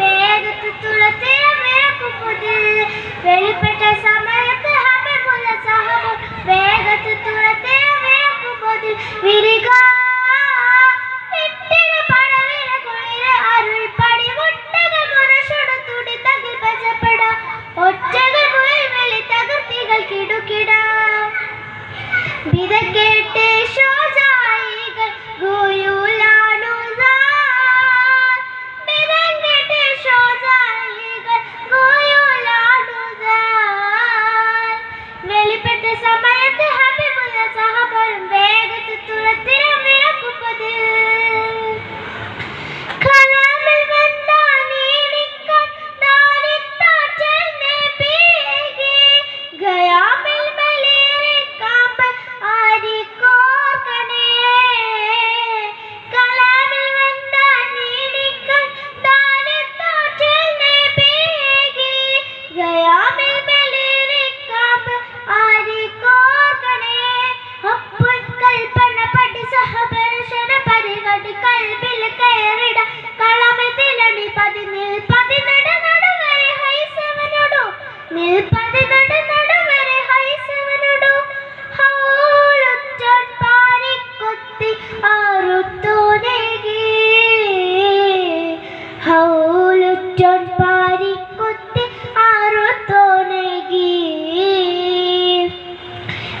വേഗത്ത് തുളത്തിയ വിളക്കുപുതിൽ വെളിപ്പെട്ട സമയത്ത് ഹബീബുള്ള സഹബർ വേഗത്ത് തുളത്തിയ വിളക്കുപുതിൽ വിരിക വിട്ടിട പടവില കുളിര അരുൾ പടിമുട്ടകൾ മുരശൊടു തകിൽ ഭജപ്പെട ഒറ്റകൾ விதை கேட்டே சோஜ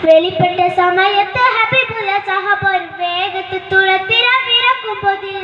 വെളിപ്പെട്ട സമയത്ത് ഹബീബുള്ള സഹബർ വേഗത്തിൽ തുളത്തിര വിറക്കുമ്പതിൽ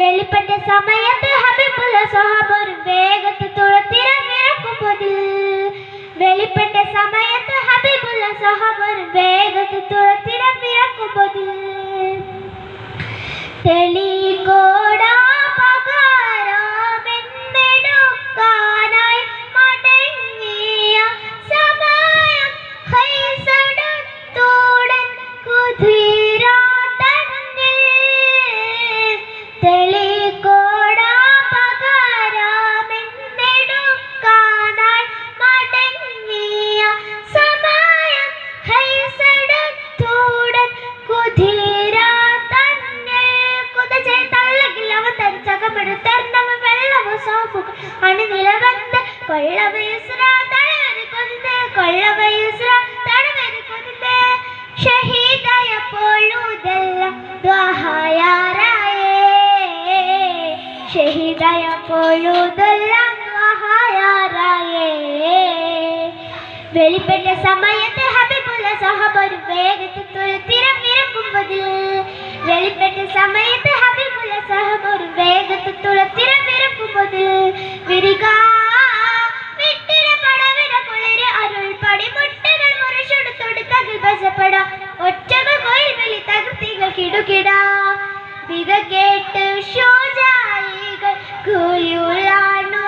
വെളിപ്പെട്ട സമയത്ത് ഹബീബുള്ള സഹബർ വേഗത്ത് തുളത്തിറങ്ങിറക്കുമ്പോൾ വെളിപ്പെട്ട സമയത്ത് ഹബീബുള്ള സഹബർ വേഗത്ത് തുളത്തിറങ്ങിറക്കുമ്പോൾ തെളികോടാ അണിനിലവന്ത് കൊള്ളവയുസ്ര തടവരി കൊതിന്ന് കൊള്ളവയുസ്ര തടവരി കൊതിന്ന് ഷഹീദായപ്പോഴുതെല്ലാം ദ്വാഹായാറായേ ഷഹീദായപ്പോഴുതെല്ലാം ദ്വാഹായാറായേ വെളിപ്പെട്ട സമയത്ത് ഹബീബുള്ള സഹബർ തകർത്തികൾ കിടുകിട വിത കേട്ട് ഷോജായികൾ കുയുലാണുതാ